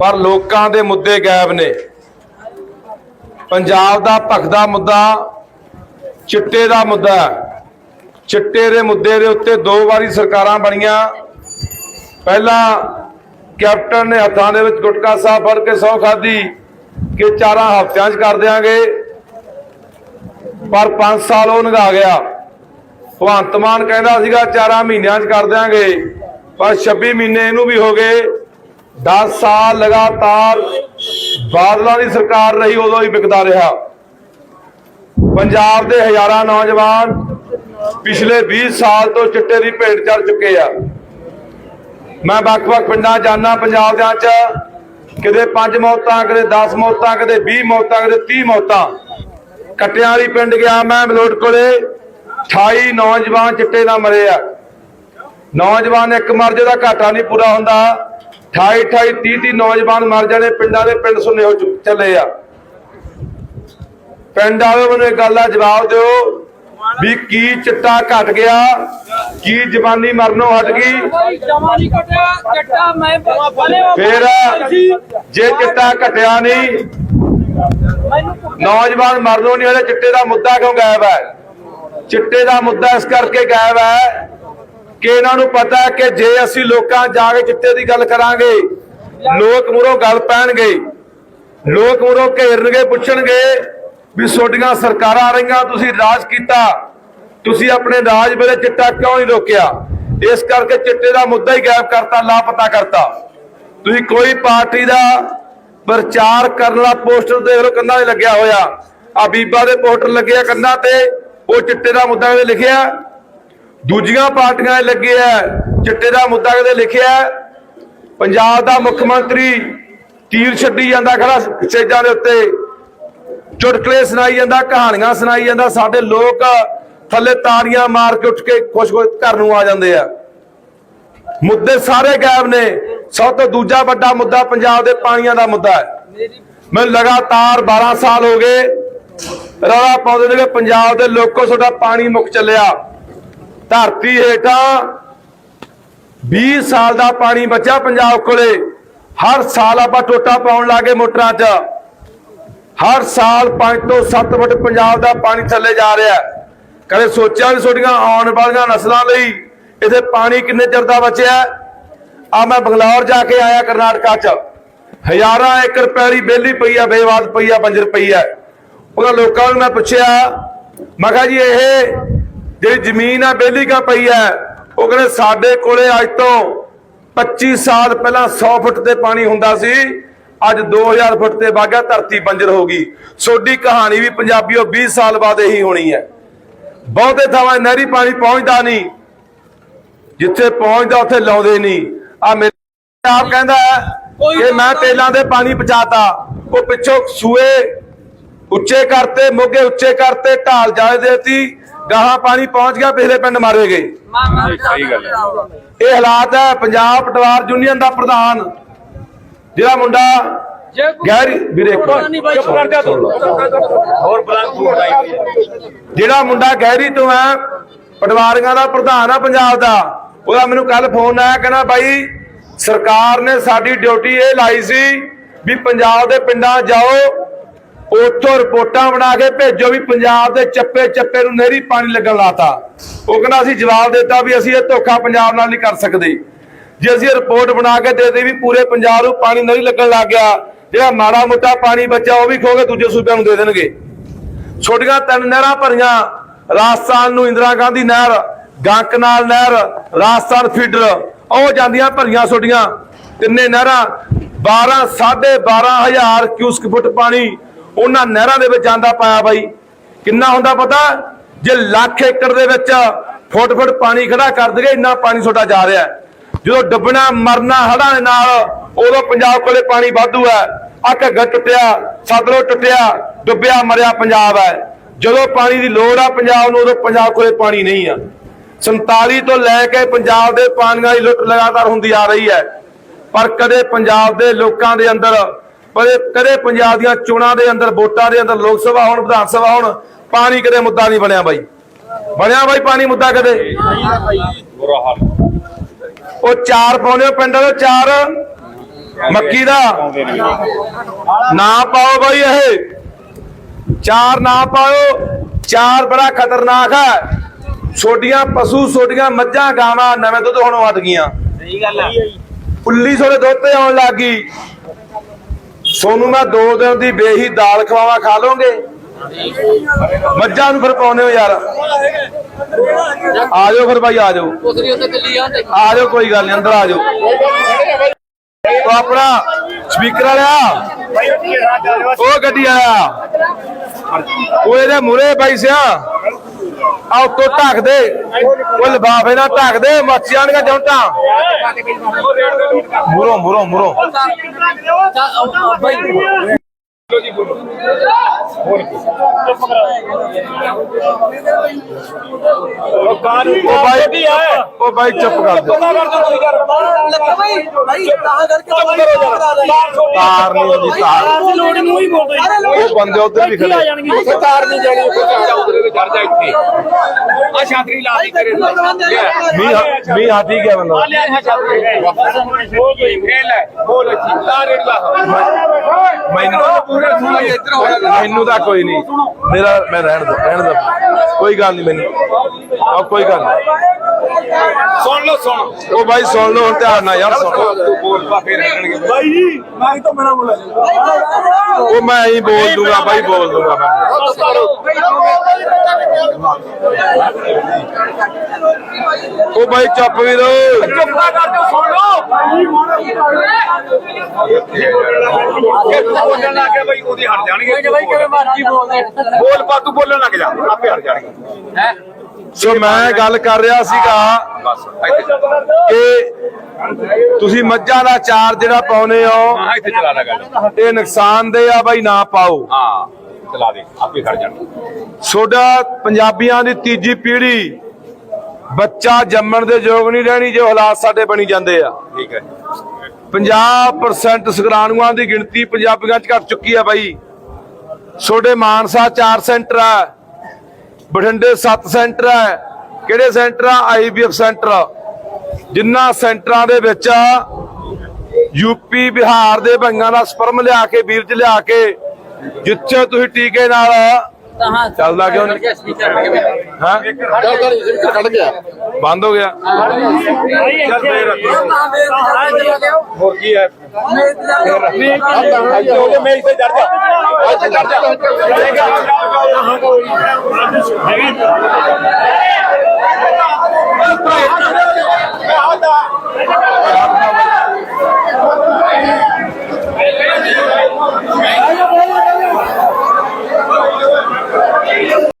ਪਰ ਲੋਕਾਂ ਦੇ ਮੁੱਦੇ ਗਾਇਬ ਨੇ। ਪੰਜਾਬ ਦਾ ਭਖਦਾ ਮੁੱਦਾ, ਚਿੱਟੇ ਦਾ ਮੁੱਦਾ। ਚਿੱਟੇ ਦੇ ਮੁੱਦੇ ਦੇ ਉੱਤੇ ਦੋ ਵਾਰੀ ਸਰਕਾਰਾਂ ਬਣੀਆਂ। ਪਹਿਲਾਂ ਕੈਪਟਨ ਨੇ ਹੱਥਾਂ ਦੇ ਵਿੱਚ ਗੁਟਕਾ ਸਾਹਿਬ ਫੜ ਕੇ ਸੌ ਖਾਦੀ ਕਿ ਚਾਰਾਂ ਹਫ਼ਤਿਆਂ 'ਚ ਕਰ ਦਿਆਂਗੇ। ਪਰ 5 ਸਾਲ ਉਹ ਲੰਘਾ ਗਿਆ। ਭਗਵੰਤ ਮਾਨ ਕਹਿੰਦਾ ਸੀਗਾ, ਚਾਰਾਂ ਮਹੀਨਿਆਂ 'ਚ ਕਰ ਦਿਆਂਗੇ। ਪਰ 26 ਮਹੀਨੇ ਇਹਨੂੰ ਵੀ ਹੋ ਗਏ। 10 ਸਾਲ ਲਗਾਤਾਰ ਬਾਦਲਾਂ ਦੀ ਸਰਕਾਰ ਰਹੀ, ਉਦੋਂ ਹੀ ਵਿਕਦਾ ਰਿਹਾ। ਪੰਜਾਬ ਦੇ ਹਜ਼ਾਰਾਂ ਨੌਜਵਾਨ ਪਿਛਲੇ 20 ਸਾਲ ਤੋਂ ਚਿੱਟੇ ਦੀ ਭੇਟ ਚੜ ਚੁੱਕੇ ਆ। ਮੈਂ ਵੱਖ-ਵੱਖ ਪਿੰਡਾਂ ਜਾਣਾ ਪੰਜਾਬ ਦੇ ਚ ਕਿਤੇ 5 ਮੌਤਾਂ, ਕਿਤੇ 10 ਮੌਤਾਂ, ਕਿਤੇ 20 ਮੌਤਾਂ, ਕਿਤੇ 30 ਮੌਤਾਂ। ਕਟਿਆਂ ਵਾਲੀ ਪਿੰਡ ਗਿਆ ਮੈਂ ਮਲੋਟ ਕੋਲੇ 28 ਨੌਜਵਾਨ ਚਿੱਟੇ ਨਾਲ ਮਰੇ ਆ। ਨੌਜਵਾਨ ਇੱਕ ਮਰ ਜੇ ਦਾ ਘਾਟਾ ਨਹੀਂ ਪੂਰਾ ਹੁੰਦਾ। 28 28 30 30 ਨੌਜਵਾਨ ਮਰ ਜਾਣੇ, ਪਿੰਡਾਂ ਦੇ ਪਿੰਡ ਸੁਣੇ ਹੋ ਚੱਲੇ ਆ। ਪਿੰਡ ਵਾਲਿਓ ਮੈਨੂੰ ਇੱਕ ਗੱਲ ਦਾ ਜਵਾਬ ਦਿਓ, ਵੀ ਕੀ ਚਿੱਟਾ ਘਟ ਗਿਆ, ਕੀ ਜਵਾਨੀ ਮਰਨੋਂ ਹਟ ਗਈ? ਕੋਈ ਜੇ ਚਿੱਟਾ ਘਟਿਆ ਨਹੀਂ, ਨੌਜਵਾਨ ਮਰਨੋਂ ਨਹੀਂ ਉਹਦੇ ਚਿੱਟੇ ਦਾ ਮੁੱਦਾ ਕਿਉਂ ਗਾਇਬ ਹੈ? ਚਿੱਟੇ ਦਾ ਮੁੱਦਾ ਇਸ ਕਰਕੇ ਗਾਇਬ ਹੈ ਕਿ ਇਹਨਾਂ ਨੂੰ ਪਤਾ ਹੈ ਕਿ ਜੇ ਅਸੀਂ ਲੋਕਾਂ ਜਾ ਕੇ ਚਿੱਟੇ ਦੀ ਗੱਲ ਕਰਾਂਗੇ, ਲੋਕ ਮੁਰੋਂ ਗੱਲ ਪੈਣਗੇ, ਲੋਕ ਮੁਰੋਂ ਘੇਰਨਗੇ, ਪੁੱਛਣਗੇ ਵੀ ਤੁਹਾਡੀਆਂ ਸਰਕਾਰਾਂ ਆ ਰਹੀਆਂ, ਤੁਸੀਂ ਰਾਜ ਕੀਤਾ, ਤੁਸੀਂ ਆਪਣੇ ਰਾਜ ਵੇਲੇ ਚਿੱਟਾ ਕਿਉਂ ਨਹੀਂ ਰੋਕਿਆ? ਇਸ ਕਰਕੇ ਚਿੱਟੇ ਦਾ ਮੁੱਦਾ ਹੀ ਗਾਇਬ ਕਰਤਾ, ਲਾਪਤਾ ਕਰਤਾ। ਤੁਸੀਂ ਕੋਈ ਪਾਰਟੀ ਦਾ ਪ੍ਰਚਾਰ ਕਰਨ ਵਾਲਾ ਪੋਸਟਰ ਦੇਖ ਲਓ, ਕੰਨਾਂ 'ਤੇ ਲੱਗਿਆ ਹੋਇਆ। ਆ ਬੀਬਾ ਦੇ ਪੋਸਟਰ ਲੱਗਿਆ ਕੰਨਾਂ ਤੇ, ਉਹ ਚਿੱਟੇ ਦਾ ਮੁੱਦਾ ਕਿਤੇ ਲਿਖਿਆ। ਦੂਜੀਆਂ ਪਾਰਟੀਆਂ ਲੱਗੇ ਆ ਚਿੱਟੇ ਦਾ ਮੁੱਦਾ ਕਦੇ ਲਿਖਿਆ ਪੰਜਾਬ ਦਾ ਮੁੱਖ ਮੰਤਰੀ ਤੀਰ ਛੱਡੀ ਜਾਂਦਾ ਖੜਾ ਸਟੇਜਾਂ ਦੇ ਉੱਤੇ। ਚੁਟਕਲੇ ਸੁਣਾਈ ਜਾਂਦਾ, ਕਹਾਣੀਆਂ ਸੁਣਾਈ ਜਾਂਦਾ, ਸਾਡੇ ਲੋਕ ਥੱਲੇ ਤਾੜੀਆਂ ਮਾਰ ਕੇ ਉੱਠ ਕੇ ਖੁਸ਼-ਖੁਸ਼ ਘਰ ਨੂੰ ਆ ਜਾਂਦੇ ਆ। ਮੁੱਦੇ ਸਾਰੇ ਗਾਇਬ ਨੇ। ਸਭ ਤੋਂ ਦੂਜਾ ਵੱਡਾ ਮੁੱਦਾ ਪੰਜਾਬ ਦੇ ਪਾਣੀਆਂ ਦਾ ਮੁੱਦਾ ਹੈ। ਮੈਂ ਲਗਾਤਾਰ 12 ਸਾਲ ਹੋ ਗਏ ਰੌਲਾ ਪਾਉਂਦੇ ਨੇ ਪੰਜਾਬ ਦੇ ਲੋਕੋ ਤੁਹਾਡਾ ਪਾਣੀ ਮੁੱਕ ਚੱਲਿਆ। ਧਰਤੀ ਹੇਠਾਂ 20 ਸਾਲ ਦਾ ਪਾਣੀ ਬਚਿਆ ਪੰਜਾਬ ਕੋਲੇ। ਹਰ ਸਾਲ ਆਪਾਂ ਟੋਟਾ ਪਾਉਣ ਲੱਗੇ ਮੋਟਰਾਂ 'ਚ। ਹਰ ਸਾਲ 5 ਤੋਂ 7 ਫੁੱਟ ਪੰਜਾਬ ਦਾ ਪਾਣੀ ਥੱਲੇ ਜਾ ਰਿਹਾ ਕਦੇ ਸੋਚਿਆ ਨਹੀਂ ਤੁਹਾਡੀਆਂ ਆਉਣ ਵਾਲੀਆਂ ਨਸਲਾਂ ਲਈ ਇੱਥੇ ਪਾਣੀ ਕਿੰਨੇ ਚਿਰ ਦਾ ਬਚਿਆ ਆ ਮੈਂ ਬੰਗਲੌਰ ਜਾ ਕੇ ਆਇਆ ਕਰਨਾਟਕਾ 'ਚ। ਹਜ਼ਾਰਾਂ ਏਕੜ ਪੈਲੀ ਬੇਲੀ ਪਈ ਆ, ਬੇਵਾਦ ਪਈ ਆ, ਬੰਜਰ ਪਈ ਆ। ਉਹਨਾਂ ਲੋਕਾਂ ਨੂੰ ਮੈਂ ਪੁੱਛਿਆ, ਮੈਂ ਕਿਹਾ ਜੀ ਇਹ ਜਿਹੜੀ ਜ਼ਮੀਨ ਆ ਬੇਲੀ ਕਾ ਪਈ ਆ? ਉਹ ਕਹਿੰਦੇ ਸਾਡੇ ਕੋਲੇ ਅੱਜ ਤੋਂ 25 ਸਾਲ ਪਹਿਲਾਂ 100 ਫੁੱਟ ਤੇ ਪਾਣੀ ਹੁੰਦਾ ਸੀ। ਅੱਜ 2000 ਫੁੱਟ ਤੇ ਵਾਗਾ ਧਰਤੀ ਬੰਜਰ ਹੋ ਗਈ। ਸੋਡੀ ਕਹਾਣੀ ਵੀ ਪੰਜਾਬੀਓ 20 ਸਾਲ ਬਾਅਦ ਇਹੀ ਹੋਣੀ ਹੈ। ਬਹੁਤੇ ਥਾਵਾਂ ਨਹਿਰੀ ਪਾਣੀ ਪਹੁੰਚਦਾ ਨਹੀਂ। ਜਿੱਥੇ ਪਹੁੰਚਦਾ ਉੱਥੇ ਲਾਉਂਦੇ ਨਹੀਂ। ਆ ਮੇਰੇ ਆਪ ਕਹਿੰਦਾ ਕਿ ਮੈਂ ਤੇਲਾਂ ਦੇ ਪਾਣੀ ਪਹੁੰਚਾਤਾ। ਉਹ ਪਿੱਛੋਂ ਸੂਏ ਉੱਚੇ ਕਰਤੇ ਮੋਗੇ ਉੱਚੇ ਕਰਤੇ ਢਾਲ ਜਾਏ ਦੇਤੀ। ਗਾਹਾਂ ਪਾਣੀ ਪਹੁੰਚ ਗਿਆ ਪਿਛਲੇ ਪਿੰਡ ਮਾਰੇ ਗਏ। ਸਹੀ ਗੱਲ ਹੈ। ਇਹ ਹਾਲਾਤ ਹੈ ਪੰਜਾਬ ਪਟਵਾਰ ਯੂਨੀਅਨ ਦਾ ਪ੍ਰਧਾਨ ਜਿਹੜਾ ਮੁੰਡਾ ਗੈਰੀ ਵੀਰੇ ਚੁੱਪ ਕਰ ਜਾ ਤੂੰ। ਹੋਰ ਜਿਹੜਾ ਮੁੰਡਾ ਗਹਿਰੀ ਤੋਂ ਹੈ ਪਟਵਾਰੀਆਂ ਦਾ ਪ੍ਰਧਾਨ ਆ ਪੰਜਾਬ ਦਾ ਉਹਦਾ ਮੈਨੂੰ ਕੱਲ ਫੋਨ ਆਇਆ ਕਹਿੰਦਾ ਬਾਈ ਸਰਕਾਰ ਨੇ ਸਾਡੀ ਡਿਊਟੀ ਇਹ ਲਾਈ ਸੀ ਵੀ ਪੰਜਾਬ ਦੇ ਪਿੰਡਾਂ ਜਾਓ ਉੱਥੋਂ ਰਿਪੋਰਟਾਂ ਬਣਾ ਕੇ ਭੇਜੋ ਵੀ ਪੰਜਾਬ ਦੇ ਚੱਪੇ ਚੱਪੇ ਨੂੰ ਨਹਿਰੀ ਪਾਣੀ ਲੱਗਣ ਲਾਤਾ। ਉਹ ਕਹਿੰਦਾ ਅਸੀਂ ਜਵਾਬ ਦਿੱਤਾ ਵੀ ਅਸੀਂ ਇਹ ਧੋਖਾ ਪੰਜਾਬ ਨਾਲ ਨਹੀਂ ਕਰ ਸਕਦੇ। ਜੇ ਅਸੀਂ ਰਿਪੋਰਟ ਬਣਾ ਕੇ ਦੇ ਦੇ ਵੀ ਪੂਰੇ ਪੰਜਾਬ ਨੂੰ ਪਾਣੀ ਨਹੀਂ ਲੱਗਣ ਲੱਗ ਗਿਆ, ਜਿਹੜਾ ਮਾੜਾ ਮੋਟਾ ਪਾਣੀ ਬਚਿਆ ਉਹ ਵੀ ਖੋ ਦੂਜੇ ਸੂਬਿਆਂ ਨੂੰ ਦੇ ਦੇਣਗੇ। ਛੋਟੀਆਂ ਤਿੰਨ ਨਹਿਰਾਂ ਭਰੀਆਂ, ਰਾਜਸਥਾਨ ਨੂੰ ਇੰਦਰਾ ਗਾਂਧੀ ਨਹਿਰ, ਗਾਂਕਨਾਲ ਨਹਿਰ, ਰਾਜਸਥਾਨ ਫੀਡਰ, ਉਹ ਜਾਂਦੀਆਂ ਭਰੀਆਂ ਛੋਟੀਆਂ। ਤਿੰਨੇ ਨਹਿਰਾਂ 12 12500 ਕਿਊਸਕ ਫੁੱਟ ਪਾਣੀ ਉਹਨਾਂ ਨਹਿਰਾਂ ਦੇ ਵਿੱਚ ਜਾਂਦਾ ਪਾਇਆ ਬਾਈ। ਕਿੰਨਾ ਹੁੰਦਾ ਪਤਾ? ਜੇ ਲੱਖ ਏਕੜ ਦੇ ਵਿੱਚ ਫੁੱਟ ਫੁੱਟ ਪਾਣੀ ਖੜਾ ਕਰ ਦਈਏ, ਇੰਨਾ ਪਾਣੀ ਛੋਟਾ ਜਾ ਰਿਹਾ ਜਦੋਂ ਡੁੱਬਣਾ, ਮਰਨਾ ਹੜਾਂ ਦੇ ਨਾਲ ਉਦੋਂ ਪੰਜਾਬ ਕੋਲੇ ਪਾਣੀ ਵਾਧੂ ਹੈ। ਆ ਘੱਗਰ ਟੁੱਟਿਆ ਸਤਲੁਜ ਟੁੱਟਿਆ, ਡੁੱਬਿਆ, ਮਰਿਆ ਪੰਜਾਬ ਹੈ। ਜਦੋਂ ਪਾਣੀ ਦੀ ਲੋੜ ਆ ਪੰਜਾਬ ਨੂੰ, ਉਦੋਂ ਪੰਜਾਬ ਕੋਲੇ ਪਾਣੀ ਨਹੀਂ ਆ। 47 ਤੋਂ ਲੈ ਕੇ ਪੰਜਾਬ ਦੇ ਪਾਣੀਆਂ ਦੀ ਲੁੱਟ ਲਗਾਤਾਰ ਹੁੰਦੀ ਆ ਰਹੀ ਹੈ। ਪਰ ਕਦੇ ਪੰਜਾਬ ਦੇ ਲੋਕਾਂ ਦੇ ਅੰਦਰ ਕਦੇ ਕਦੇ ਪੰਜਾਬ ਦੀਆਂ ਚੋਣਾਂ ਦੇ ਅੰਦਰ ਵੋਟਾਂ ਦੇ ਅੰਦਰ ਲੋਕ ਸਭਾ ਹੋਣ ਵਿਧਾਨ ਸਭਾ ਹੋਣ ਪਾਣੀ ਕਦੇ ਮੁੱਦਾ ਨਹੀਂ ਬਣਿਆ ਬਾਈ। ਬਣਿਆ ਬਾਈ ਪਾਣੀ ਮੁੱਦਾ ਕਦੇ? ਉਹ ਚਾਰ ਪਾਉਂਦੇ ਹੋ ਪਿੰਡਾਂ ਦੇ ਚਾਰ? ਮੱਕੀ ਦਾ? ਨਾ ਪਾਓ ਬਾਈ ਇਹ। ਚਾਰ ਨਾ ਪਾਓ। ਚਾਰ ਬੜਾ ਖਤਰਨਾਕ ਹੈ। ਛੋਟੀਆਂ ਪਸ਼ੂ ਛੋਟੀਆਂ ਮੱਝਾਂ ਗਾਵਾਂ ਨਵੇਂ ਦੁੱਧ ਹੋਣੋਂ ਹਟ ਗਈਆਂ। ਸਹੀ ਗੱਲ ਹੈ ਉੱਲੀ ਸੋਲੇ ਦੁੱਧ ਤੇ ਆਉਣ ਲੱਗ ਗਈ। ਸੋਨੂੰ ਮੈਂ ਦੋ ਦਿਨ ਦੀ ਬੇਹੀ ਦਾਲ ਖਵਾਵਾ, ਖਾ ਲੋਗੇ ਮੱਝਾਂ ਨੂੰ ਫਿਰ ਪਾਉਨੇ ਹੋ ਯਾਰ। ਆ ਜਾਓ ਫਿਰ ਭਾਈ ਆ ਜਾਓ। ਆ ਜਾਓ, ਕੋਈ ਗੱਲ ਨਹੀਂ, ਅੰਦਰ ਆ ਜਾਓ। ਉਹ ਆਪਣਾ ਸਪੀਕਰ ਵਾਲਿਆ, ਉਹ ਗੱਡੀ ਆਇਆ ਉਹ ਇਹਦੇ ਮੂਰੇ ਬਾਈ ਸਿਆ। ਆ ਉੱਤੋਂ ਢੱਕ ਦੇ। ਉਹ ਲਿਫਾਫੇ ਨਾਲ ਢੱਕ ਦੇ ਮੱਛੀ ਆਣਗਾ ਜੌਂਟਾਂ। ਮੂਰੋ ਮੂਰੋ ਮੂਰੋ। ਉਹ ਬਾਈ ਉਹ ਬਾਈ ਚੁੱਪ ਕਰ ਦੇ ਤਾਰ ਨਹੀਂ ਉਹਦੀ ਤਾਰ। ਲੋੜ ਨੂੰ ਹੀ ਬੋਲ ਰਹੀ ਉਹ ਬੰਦੇ ਉੱਧਰ ਵੀ ਖੜੇ। ਤਾਰ ਨਹੀਂ ਜਾਣੀ ਤੇ ਚੜ ਜਾ ਇੱਥੇ? ਆ ਛਾਤਰੀ ਲਾ ਦੀ ਕਰੇ ਮੀਂਹ ਮੀਂਹ ਹਾਥੀ ਗਿਆ ਬੰਦਾ ਆ ਲਿਆ ਹੈ ਛਾਤਰੀ। ਬੋਲ ਗਈ। ਫੇਲ ਹੈ ਬੋਲ ਅੱਛੀ ਤਾਰ ਰੇੜ ਲਾ। ਮੈਨੂੰ ਪੂਰੇ ਸੁਣਾ ਇੱਧਰ ਹੋ ਮੈਨੂੰ ਤਾਂ ਕੋਈ ਨਹੀਂ। ਮੇਰਾ ਮੈਂ ਰਹਿਣ ਦੋ ਰਹਿਣ ਦੋ। ਕੋਈ ਗੱਲ ਨਹੀਂ ਮੈਨੂੰ। ਆ ਕੋਈ ਗੱਲ ਸੁਣ ਲਓ ਸੁਣ। ਉਹ ਬਾਈ ਸੁਣ ਲਓ ਹੁਣ ਧਿਆਨ ਨਾਲ ਯਾਰ ਸੁਣ ਤੂੰ ਬੋਲ ਪਾ ਫੇਰ ਹਟਣਗੇ ਭਾਈ ਜੀ ਮੈਂ ਹੀ ਤਾਂ ਮੇਰਾ ਬੋਲਿਆ ਉਹ ਮੈਂ ਹੀ ਬੋਲ ਦੂੰਗਾ ਬਾਈ ਬੋਲ ਦੂੰਗਾ। ਮੈਂ ਉਹ ਬਾਈ ਚੁੱਪ ਵੀ ਰੋ ਚੁੱਪ ਕਰ ਤੂੰ ਸੁਣ ਲਓ। ਜੇ ਤੂੰ ਬੋਲਣ ਲੱਗ ਗਿਆ ਬਈ ਉਹਦੀ ਹਟ ਜਾਣਗੇ। ਭਾਈ ਕਿਵੇਂ ਮਰਜ਼ੀ ਬੋਲਦੇ ਬੋਲ ਪਾ ਤੂੰ ਬੋਲਣ ਲੱਗ ਜਾ ਆਪੇ ਹਟ ਜਾਣਗੇ। ਹੈ? ਸੋ ਮੈਂ ਗੱਲ ਕਰ ਰਿਹਾ ਸੀਗਾ ਕਿ ਤੁਸੀਂ ਮੱਝਾਂ ਦਾ ਚਾਰ ਜਿਹੜਾ ਪਾਉਨੇ ਹੋ ਇੱਥੇ ਚਲਾ ਲੈ ਗੱਲ ਇਹ ਨੁਕਸਾਨਦੇਹ ਆ ਬਾਈ ਨਾ ਪਾਓ। ਹਾਂ ਚਲਾ ਦੇ ਆਪੇ ਖੜ ਜਾਣਗੇ ਸੋਡਾ ਪੰਜਾਬੀਆਂ ਦੀ ਤੀਜੀ ਪੀੜ੍ਹੀ ਬੱਚਾ ਜੰਮਣ ਦੇ ਯੋਗ ਨਹੀਂ ਰਹਿਣੀ ਜੋ ਹਾਲਾਤ ਸਾਡੇ ਬਣੀ ਜਾਂਦੇ ਆ। ਠੀਕ ਹੈ। 50% ਸ਼ੁਕਰਾਣੂਆਂ ਦੀ ਗਿਣਤੀ ਪੰਜਾਬੀਆਂ 'ਚ ਘਟ ਚੁੱਕੀ ਆ ਬਾਈ। ਸੋਡੇ ਮਾਨਸਾ 4 ਸੈਂਟਰ ਆ। ਬਠਿੰਡੇ 7 ਸੈਂਟਰ ਆ ਕਿਹੜੇ ਸੈਂਟਰ ਆ? IBF centre. ਜਿੰਨਾ ਸੈਂਟਰਾਂ ਦੇ ਵਿੱਚ ਯੂਪੀ ਬਿਹਾਰ ਦੇ ਭੰਗਾਂ ਦਾ ਸਪਰਮ ਲਿਆ ਕੇ ਵੀਰਜ ਲਿਆ ਕੇ ਜਿੱਥੇ ਤੁਸੀਂ ਟੀਕੇ ਨਾਲ ਚੱਲਦਾ ਕਿਉਂ ਨਹੀਂ? ਸਪੀਕਰ ਹਾਂ? ਕੱਢ ਗਿਆ। ਬੰਦ ਹੋ ਗਿਆ। ਚੱਲ ਫੇਰ ਹੋਰ ਕੀ ਹੈ? ਉਹਦੇ ਮੇਜ਼ ਤੇ ਚੜ ਜਾ ਇੱਥੇ ਚੜ ਜਾ Vegeta